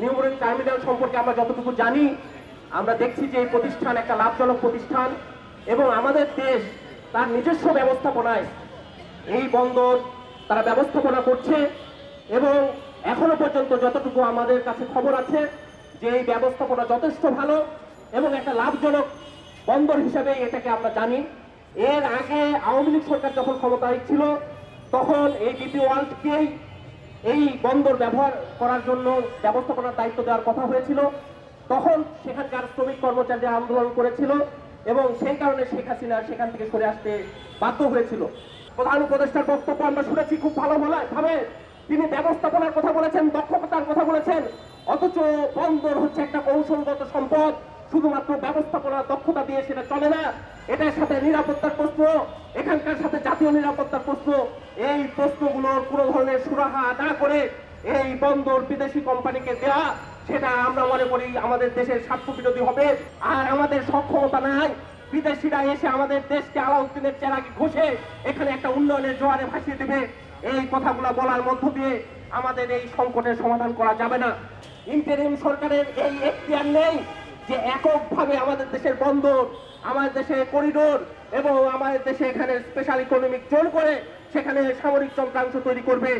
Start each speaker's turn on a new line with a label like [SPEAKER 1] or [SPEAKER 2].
[SPEAKER 1] নিউমোরিন terminal সম্পর্কে আমরা যতটুকু জানি, আমরা দেখছি যে এই প্রতিষ্ঠান একটা লাভজনক প্রতিষ্ঠান এবং আমাদের দেশ তার নিজস্ব ব্যবস্থাপনায় এই বন্দর তারা ব্যবস্থাপনা করছে এবং এখনও পর্যন্ত যতটুকু আমাদের কাছে খবর আছে যে এই ব্যবস্থাপনা যথেষ্ট ভালো এবং একটা লাভজনক বন্দর হিসাবে এটাকে আমরা জানি। এর আগে আওয়ামী লীগ সরকার যখন ক্ষমতায় ছিল, তখন এই ডিপি ওয়ার্ল্ডকেই এই বন্দর ব্যবহার করার জন্য ব্যবস্থাপনার দায়িত্ব দেওয়ার কথা হয়েছিল। তখন সেখানকার শ্রমিক কর্মচারীরা আন্দোলন করেছিল এবং সেই কারণে শেখ হাসিনা সেখান থেকে সরে আসতে বাধ্য হয়েছিল। প্রধান উপদেষ্টার বক্তব্য আমরা শুনেছি খুব ভালো ভাবে। তিনি ব্যবস্থাপনার কথা বলেছেন, দক্ষতার কথা বলেছেন। অথচ বন্দর হচ্ছে একটা কৌশলগত সম্পদ। শুধুমাত্র ব্যবস্থাপনার দক্ষতা দিয়ে সেটা চলে না। এটার সাথে নিরাপত্তার প্রশ্ন এখানকার সাথে জাতীয় নিরাপত্তার প্রশ্ন, এই প্রশ্নগুলোর কোনো ধরনের সুরাহা না করে এই বন্দর বিদেশি কোম্পানিকে দেওয়া সেটা আমরা মনে করি আমাদের দেশের স্বার্থ বিরোধী হবে। আর আমাদের সক্ষমতা নাই। বিদেশিরা এসে আমাদের দেশকে আলাউদ্দিনের চেরাকে ঘষে এখানে একটা উন্নয়নের জোয়ারে ভাসিয়ে দেবে। এই কথাগুলো বলার মধ্য দিয়ে আমাদের এই সংকটের সমাধান করা যাবে না। ইন্টারিম সরকারের এই এখতিয়ার নেই যে এককভাবে আমাদের দেশের বন্দর, আমাদের দেশে করিডোর এবং আমাদের দেশে এখানে স্পেশাল ইকোনমিক জোন করে সেখানে সামরিক যন্ত্রাংশ তৈরি করবে।